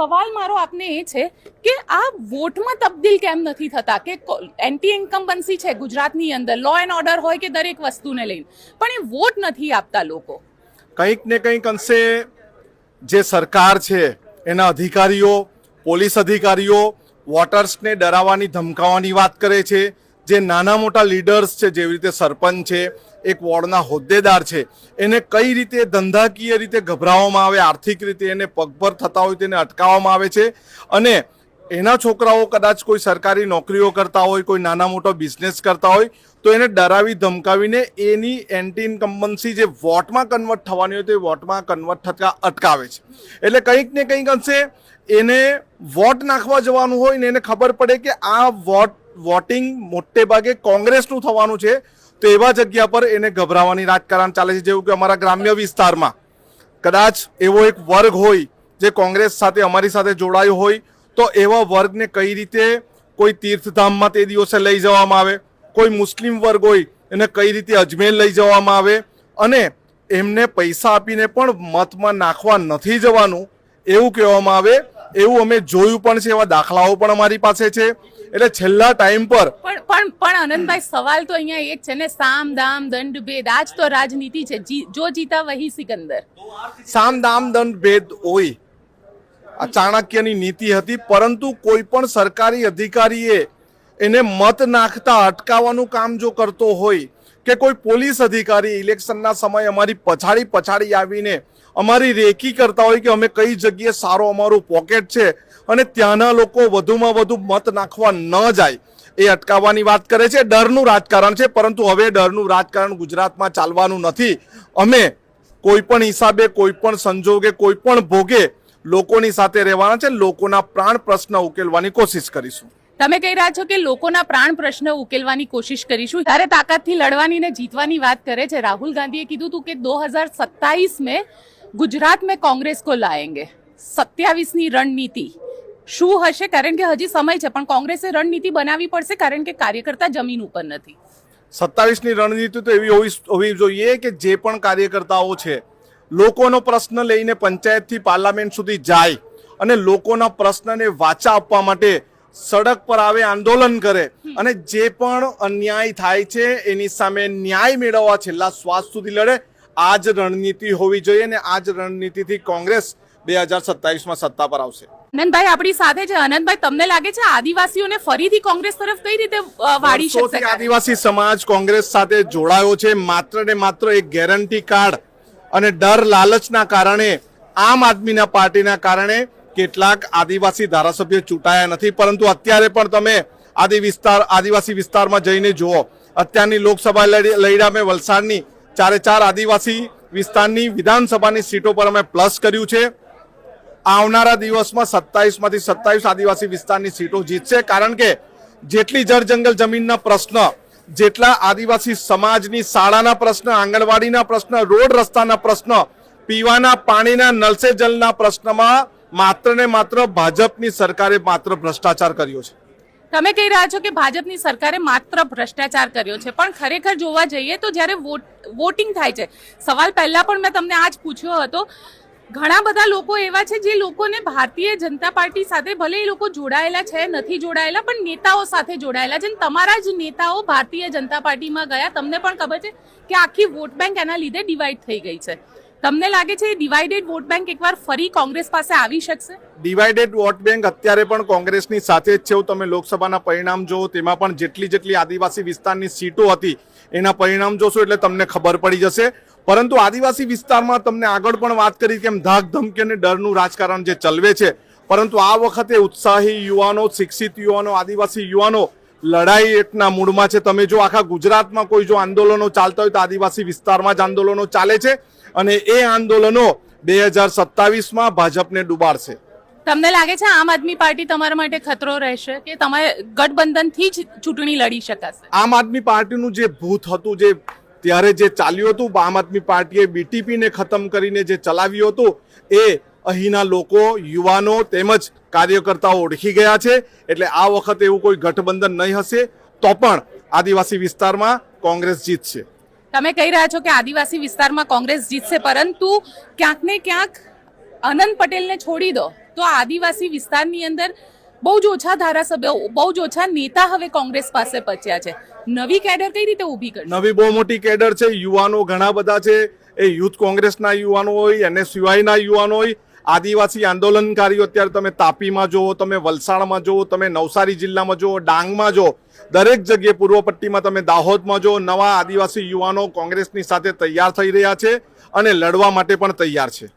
સવાલ મારો આપને એ છે કે આ વોટમાં તબદીલ કેમ નથી થતા? કે એન્ટી ઇન્કમ્બન્સી છે ગુજરાતની અંદર લો એન્ડ ઓર્ડર હોય કે દરેક વસ્તુને લઈને. પણ એ વોટ નથી આપતા લોકો. કંઈક ને કંઈક અંશે જે સરકાર છે, એના અધિકારીઓ, પોલીસ અધિકારીઓ, વોટર્સને ડરાવવાની, ધમકાવવાની વાત કરે છે. જે નાના મોટા લીડર્સ છે, જેવી રીતે સરપંચ છે, એક વોર્ડના હોદ્દેદાર છે, એને કઈ રીતે ધંધાકીય રીતે ગભરાવવામાં આવે, આર્થિક રીતે એને પગભર થતા હોય તેને અટકાવવામાં આવે છે? અને એના છોકરાઓ કદાચ કોઈ સરકારી નોકરીઓ કરતા હોય, કોઈ નાના મોટો બિઝનેસ કરતા હોય, તો એને ડરાવી ધમકાવીને એની એન્ટી ઇન્કમ્બન્સી જે વોટમાં કન્વર્ટ થવાની હોય, તો એ વોટમાં કન્વર્ટ થતા અટકાવે છે. એટલે કંઈક ને કંઈક અંશે એને વોટ નાખવા જવાનું હોય ને એને ખબર પડે કે આ વોટ વોટિંગ મોટે ભાગે કોંગ્રેસનું થવાનું છે. તો એવા જગ્યા પર એને ગભરાવાની રાજકારણ ચાલે છે, જેવું કે અમારા ગ્રામ્ય વિસ્તારમાં. કદાચ એવો એક વર્ગ હોય જે કોંગ્રેસ સાથે, અમારી સાથે જોડાયો હોય, તો એવા વર્ગને કઈ રીતે કોઈ તીર્થધામમાં તે દિવસે લઈ જવામાં આવે, કોઈ મુસ્લિમ વર્ગ હોય એને કઈ રીતે અજમેર લઈ જવામાં આવે, અને એમને પૈસા આપીને પણ મતમાં નાખવા નથી જવાનું, એવું કહેવામાં આવે, એવું અમે જોયું પણ છે, એવા દાખલાઓ પણ અમારી પાસે છે. એટલે છેલ્લા ટાઈમ પર પણ પણ પણ આનંદભાઈ સવાલ તો અહીંયા એ જ છે ને સામ દામ દંડ ભેદ. આજ તો રાજનીતિ છે. જી- જો જીતા વહી સિકંદર. સામ દામ દંડ ભેદ હોય. આ ચાણક્યની નીતિ હતી પરંતુ કોઈ પણ સરકારી અધિકારીએ એને મત નાખતા અટકાવવાનું કામ જો કરતો હોય કે કોઈ પોલીસ અધિકારી ઇલેક્શનના સમયે અમારી પછાડી પછાડી આવીને અમારી રેકી કરતા હોય કે અમે કઈ જગ્યાએ સારો અમારું પોકેટ છે અને ત્યાંના લોકો વધુમાં વધુ મત નાખવા ન જાય એ અટકાવવાની વાત કરે છે. ડરનું રાજકારણ છે, પરંતુ હવે ડરનું રાજકારણ ગુજરાતમાં ચાલવાનું નથી. અમે કોઈ પણ હિસાબે, કોઈ પણ સંજોગે, કોઈ પણ ભોગે લોકોની સાથે રહેવાના છે. લોકોના પ્રાણ પ્રશ્ન ઉકેલવાની કોશિશ કરીશું. તમે કહી રહ્યા છો કે લોકોના પ્રાણ પ્રશ્ન ઉકેલવાની કોશિશ કરીશું. ત્યારે તાકાતથી લડવાની ને જીતવાની વાત કરે છે. રાહુલ ગાંધીએ કીધું હતું કે દો હજાર સત્તાવીસ ગુજરાત મેં કોંગ્રેસ કો લાએંગે સત્યાવીસની રણનીતિ. શું હશે? કારણ કે હજી સમય છે પણ કોંગ્રેસે રણનીતિ બનાવવી પડશે કારણ કે કાર્યકર્તા જમીન ઉપર નથી. સત્તાવીસની રણનીતિ તો એવી હોવી હોવી જોઈએ કે જે પણ કાર્યકર્તાઓ છે લોકોનો પ્રશ્ન લઈને પંચાયતથી પાર્લામેન્ટ સુધી જાય અને લોકોના પ્રશ્નને વાચા આપવા માટે સડક પર આવે આંદોલન કરે અને જે પણ અન્યાય થાય છે એની સામે ન્યાય મેળવવા છેલ્લા શ્વાસ સુધી લડે આ જ રણનીતિ હોવી જોઈએ અને આ જ રણનીતિથી કોંગ્રેસ બે હજાર સત્તાવીસમાં સત્તા પર આવશે. આનંદભાઈ આપણી સાથે છે. આનંદભાઈ તમને લાગે છે આદિવાસીઓને ફરીથી કોંગ્રેસ તરફ કઈ રીતે વાળી શકશે? આદિવાસી સમાજ કોંગ્રેસ સાથે જોડાયો છે. માત્ર ને માત્ર એક ગેરંટી કાર્ડ અને ડર લાલચના કારણે આમ આદમીના પાર્ટીના કારણે કેટલાક આદિવાસી ધારાસભ્યો ચૂંટાયા નથી. પરંતુ અત્યારે પણ તમે આદિ વિસ્તાર આદિવાસી વિસ્તારમાં જઈને જુઓ. અત્યારની લોકસભા લડી- લડ્યા મેં વલસાડની ચારે ચાર આદિવાસી વિસ્તારની વિધાનસભાની સીટો પર અમે પ્લસ કર્યું છે. આવનારા દિવસમાં સત્તાવીસમાંથી સત્તાવીસ આદિવાસી વિસ્તારની સીટો જીતશે. કારણ કે જેટલી જળ જંગલ જમીનના પ્રશ્ન, જેટલા આદિવાસી સમાજની શાળાના પ્રશ્ન, આંગણવાડીના પ્રશ્ન, રોડ રસ્તાના પ્રશ્ન, પીવાના પાણીના નળ જલના પ્રશ્નમાં માત્ર ને માત્ર ભાજપની સરકારે માત્ર ભ્રષ્ટાચાર કર્યો છે. તમે કહી રહ્યા છો કે ભાજપની સરકારે માત્ર ભ્રષ્ટાચાર કર્યો છે, પણ ખરેખર જોવા જઈએ તો જ્યારે વોટ, વોટિંગ થાય છે, સવાલ પહેલા પણ મેં તમને આજ પૂછ્યો હતો, ઘણા બધા લોકો એવા છે જે લોકોને ભારતીય જનતા પાર્ટી સાથે ભલે એ લોકો જોડાયેલા છે, નથી જોડાયેલા, પણ નેતાઓ સાથે જોડાયેલા છે તમારા જ નેતાઓ ભારતીય જનતા પાર્ટીમાં ગયા, તમને પણ ખબર છે કે આખી વોટ બેંક એના લીધે ડિવાઈડ થઈ ગઈ છે. તમને લાગે છે ડિવાઇડેડ વોટ બેંક એકવાર ફરી કોંગ્રેસ પાસે આવી શકશે? ડિવાઇડેડ વોટ બેંક અત્યારે પણ કોંગ્રેસની સાથે જ છે. તમે લોકસભાના પરિણામ જોવો તેમાં પણ જેટલી જેટલી આદિવાસી વિસ્તારની સીટો હતી, એના પરિણામ જોશો એટલે તમને ખબર પડી જશે. પરંતુ આદિવાસી વિસ્તારમાં તમને આગળ પણ વાત કરી કેમ ધાક ધમકી અને ડરનું રાજકારણ જે ચલવે છે. પરંતુ આ વખતે ઉત્સાહી યુવાનો, શિક્ષિત યુવાનો, આદિવાસી યુવાનો લડાઈ એકના મૂળમાં છે. તમે જો આખા ગુજરાતમાં કોઈ જો આંદોલનો ચાલતા હોય તો આદિવાસી વિસ્તારમાં જ આંદોલનો ચાલે છે. અને એ આંદોલનો બે હજાર સત્તાવીસમાં ભાજપને ડુબાડશે. તમને લાગે છે આમ આદમી પાર્ટી તમારા માટે ખતરો રહેશે કે તમે ગઠબંધનથી જ ચૂંટણી લડી શકાશે? આમ આદમી પાર્ટીનું જે ભૂત હતું જે ત્યારે જે ચાલ્યું હતું આમ આદમી પાર્ટીએ બીટીપીને ખતમ કરીને જે ચલાવ્યું હતું એ અહીંના લોકો યુવાનો તેમજ કાર્યકર્તાઓ ઓળખી ગયા છે. એટલે આ વખતે એવું કોઈ ગઠબંધન નહીં હશે તો પણ આદિવાસી વિસ્તારમાં કોંગ્રેસ જીતશે તમે કહી રહ્યા છો કે આદિવાસી વિસ્તારમાં કોંગ્રેસ જીતશે પરંતુ ક્યાંક ને ક્યાંક આનંદ પટેલને છોડી દો તો આદિવાસી વિસ્તારની અંદર બહુ જ ઓછા ધારાસભ્યો બહુ જ ઓછા નેતા હવે કોંગ્રેસ પાસે બચ્યા છે. નવી કેડર કઈ રીતે ઊભી કરશે? નવી બહુ મોટી કેડર છે યુવાનો ઘણા બધા છે. એ યુથ કોંગ્રેસના યુવાનો હોય એનએસયુઆઈના યુવાનો હોય આદિવાસી આંદોલનકારીઓ અત્યારે તમે તાપીમાં જુઓ, તમે વલસાડમાં જુઓ, તમે નવસારી જિલ્લામાં જુઓ, ડાંગમાં જુઓ, દરેક જગ્યાએ પૂર્વ પટ્ટીમાં તમે દાહોદમાં જુઓ, નવા આદિવાસી યુવાનો કોંગ્રેસની સાથે તૈયાર થઈ રહ્યા છે અને લડવા માટે પણ તૈયાર છે.